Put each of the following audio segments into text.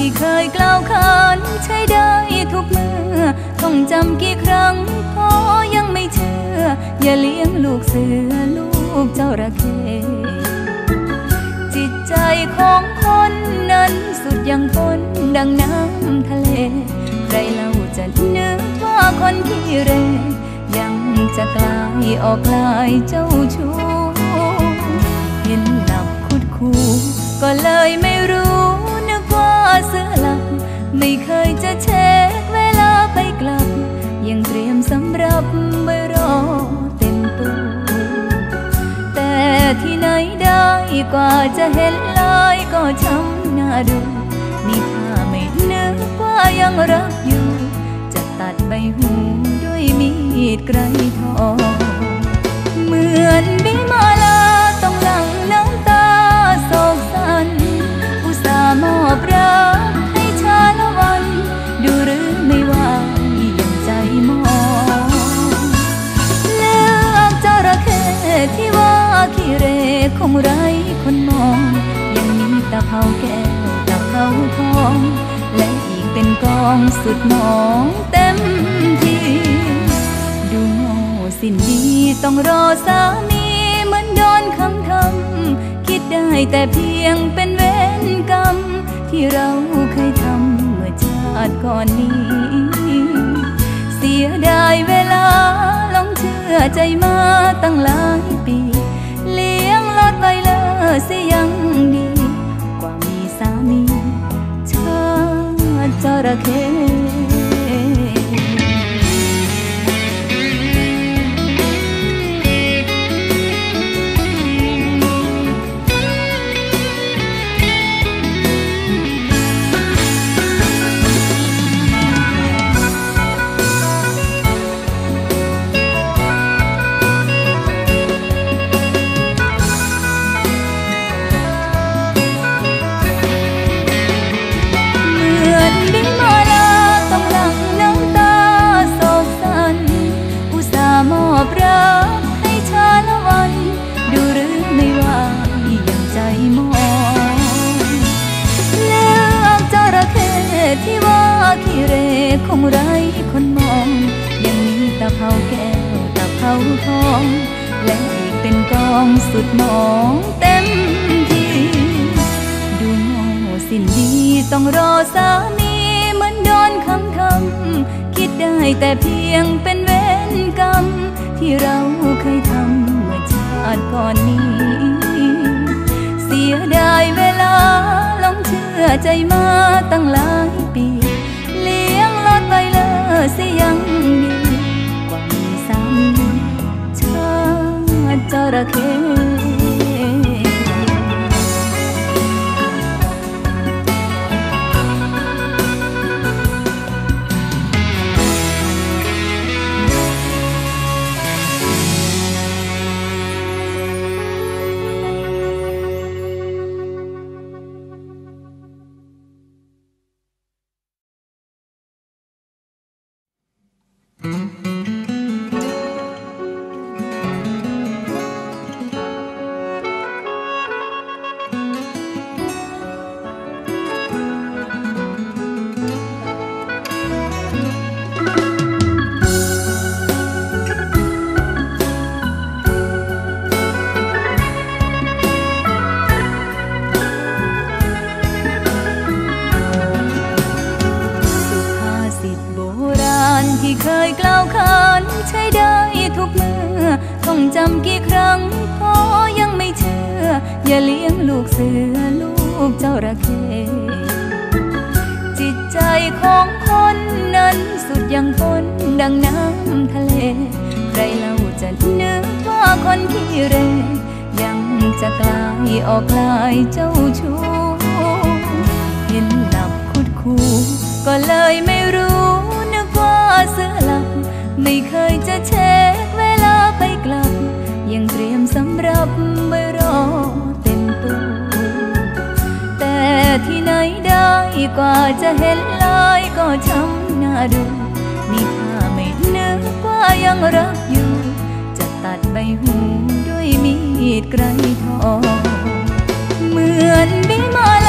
ที่เคยกล่าวขานใช้ได้ทุกเมื่อ ต้องจำกี่ครั้งพอยังไม่เชื่อ อย่าเลี้ยงลูกเสือลูกเจ้าระเข้จิตใจของคนนั้นสุดยังพ้นดังน้ำทะเล ใครเล่าจะนึกว่าคนที่เร ยังจะกลายออกกลายเจ้าชู้เห็นหลับคุดคูก็เลยไม่รู้ จะเช็คเวลาไปกลับ ยังเตรียมสำหรับไว้รอเต็มตัวแต่ที่ไหนได้กว่าจะเห็นลายก็ช้ำหน้าดูนี่ถ้าไม่นึกว่ายังรักอยู่ จะตัดใบหูด้วยมีดไกรทอง องสุดมองเต็มที่ดูโง่สิ้นดีต้องรอสามีเหมือนโดนคำทำคิดได้แต่เพียงเป็นเวรกรรม ที่เราเคยทำเมื่อชาติก่อนนี้ เสียดายเวลาหลงเชื่อใจมาตั้งหลายปี เลี้ยงลอดไวเลอเสียยังดี ติจร เภาทอง และอีกเป็นกองสุดมองเต็มที่ดูโง่สิ้นดีต้องรอสามีเหมือนโดนคำทำคิดได้แต่เพียงเป็นเวรกรรม ที่เราเคยทำเมื่อชาติก่อนนี้ เสียดายเวลาหลงเชื่อใจมาตั้งหลาย สุ กล่าวขานใช้ได้ทุกเมื่อ ต้องจำกี่ครั้งพอยังไม่เชื่อ อย่าเลี้ยงลูกเสือลูกเจ้าระเข้จิตใจของคนนั้นสุดยังพ้นดังน้ำทะเล ใครเล่าจะนึกว่าคนขี้เรยังจะกลายออกกลายเจ้าชู้เห็นหลับคุดคูก็เลยไม่รู้ ไม่เคยจะเช็คเวลาไปกลับ ยังเตรียมสำหรับไว้รอเต็มตัวแต่ที่ไหนได้กว่าจะเห็นลายก็ช้ำหน้าดูนี่ถ้าไม่นึกว่ายังรักอยู่ จะตัดใบหูด้วยมีดไกรทองเหมือนบิมาล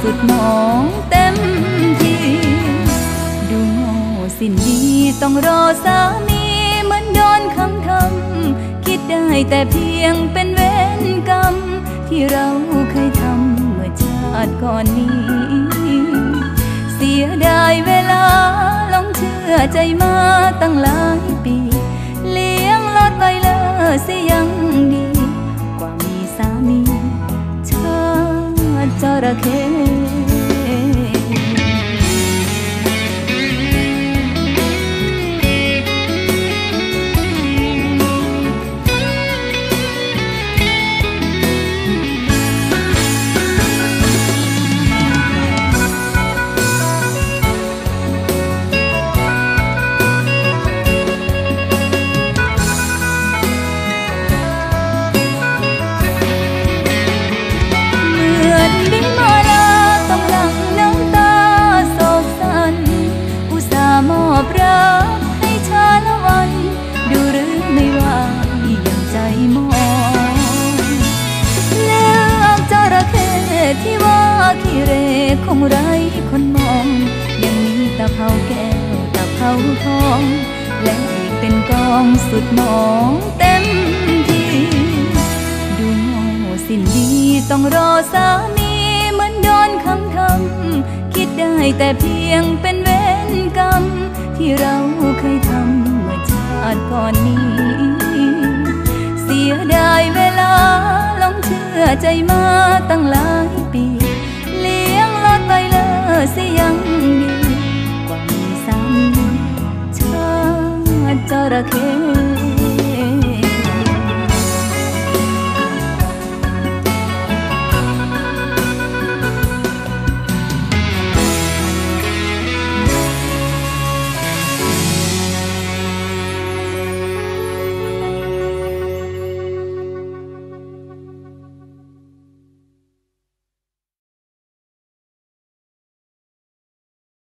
สุดมองเต็มทีดูโง่สิ้นดีต้องรอสามีเหมือนโดนคำทำคิดได้แต่เพียงเป็นเวรกรรม ที่เราเคยทำเมื่อชาติก่อนนี้ เสียดายเวลาลงเชื่อใจมาตั้งหลายปี เลี้ยงลอดไวเลอเสียยัง ติจ คนมอง ยังมีตาเผาแก้วตาเผาทอง และอีกเป็นกองสุดมองเต็มที่ ดูโง่สิ้นดีต้องรอสามีเหมือนโดนคำทำคิดได้แต่เพียงเป็นเวรกรรม ที่เราเคยทำเมื่อชาติก่อนนี้ เสียดายเวลาลงเชื่อใจมาตั้งหลายปี สียยังดีกว่ามีสามีชาติจระเข้